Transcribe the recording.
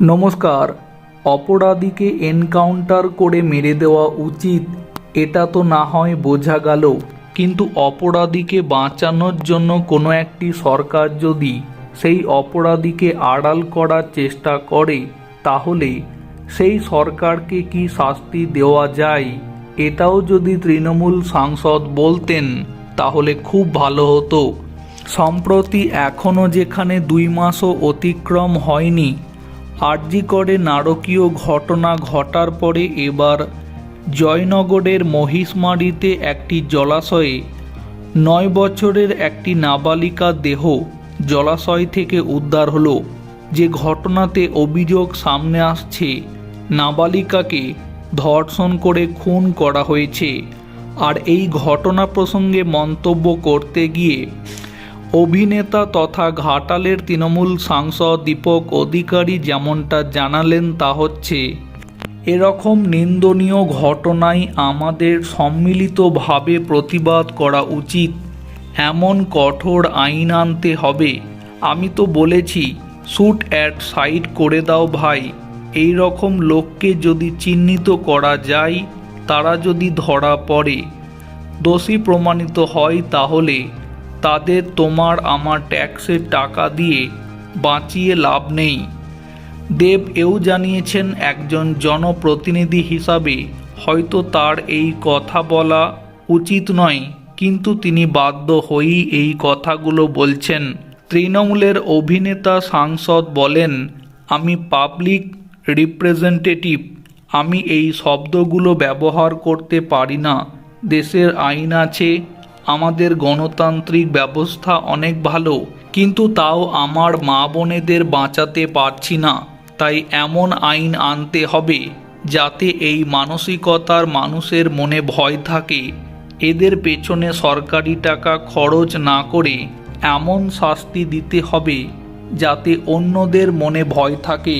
নমস্কার, অপরাধীকে এনকাউন্টার করে মেরে দেওয়া উচিত, এটা তো না হয় বোঝা গেল। কিন্তু অপরাধীকে বাঁচানোর জন্য কোনো একটি সরকার যদি সেই অপরাধীকে আড়াল করার চেষ্টা করে, তাহলে সেই সরকারকে কি শাস্তি দেওয়া যায়? এটাও যদি তৃণমূল সাংসদ বলতেন, তাহলে খুব ভালো হতো। সম্প্রতি এখনও যেখানে দুই মাসও অতিক্রম হয়নি আরজিকরে নারকীয় ঘটনা ঘটার পরে এবার জয়নগরের মহিষমারিতে একটি জলাশয়ে নয় বছরের একটি নাবালিকা দেহ জলাশয় থেকে উদ্ধার হলো। যে ঘটনাতে অভিযোগ সামনে আসছে, নাবালিকাকে ধর্ষণ করে খুন করা হয়েছে। আর এই ঘটনা প্রসঙ্গে মন্তব্য করতে গিয়ে অভিনেতা তথা ঘাটালের তৃণমূল সাংসদ দীপক অধিকারী যেমনটা জানালেন, তা হচ্ছে, এরকম নিন্দনীয় ঘটনায় আমাদের সম্মিলিতভাবে প্রতিবাদ করা উচিত। এমন কঠোর আইন আনতে হবে। আমি তো বলেছি শ্যুট অ্যাট সাইড করে দাও ভাই। এই রকম লোককে যদি চিহ্নিত করা যায়, তারা যদি ধরা পড়ে। দোষী প্রমাণিত হয় তাহলে তাদের তোমার আমার ট্যাক্সের টাকা দিয়ে বাঁচিয়ে লাভ নেই। দেব এও জানিয়েছেন একজন জনপ্রতিনিধি হিসাবে হয়তো তার এই কথা বলা উচিত নয়, কিন্তু তিনি বাধ্য হয়েই এই কথাগুলো বলছেন। তৃণমূলের অভিনেতা সাংসদ বলেন, আমি পাবলিক রিপ্রেজেন্টেটিভ, আমি এই শব্দগুলো ব্যবহার করতে পারি না। দেশের আইন আছে আমাদের গণতান্ত্রিক ব্যবস্থা অনেক ভালো, কিন্তু তাও আমার মা বোনেদের বাঁচাতে পারছি না। তাই এমন আইন আনতে হবে যাতে এই মানসিকতার মানুষের মনে ভয় থাকে। এদের পেছনে সরকারি টাকা খরচ না করে এমন শাস্তি দিতে হবে যাতে অন্যদের মনে ভয় থাকে।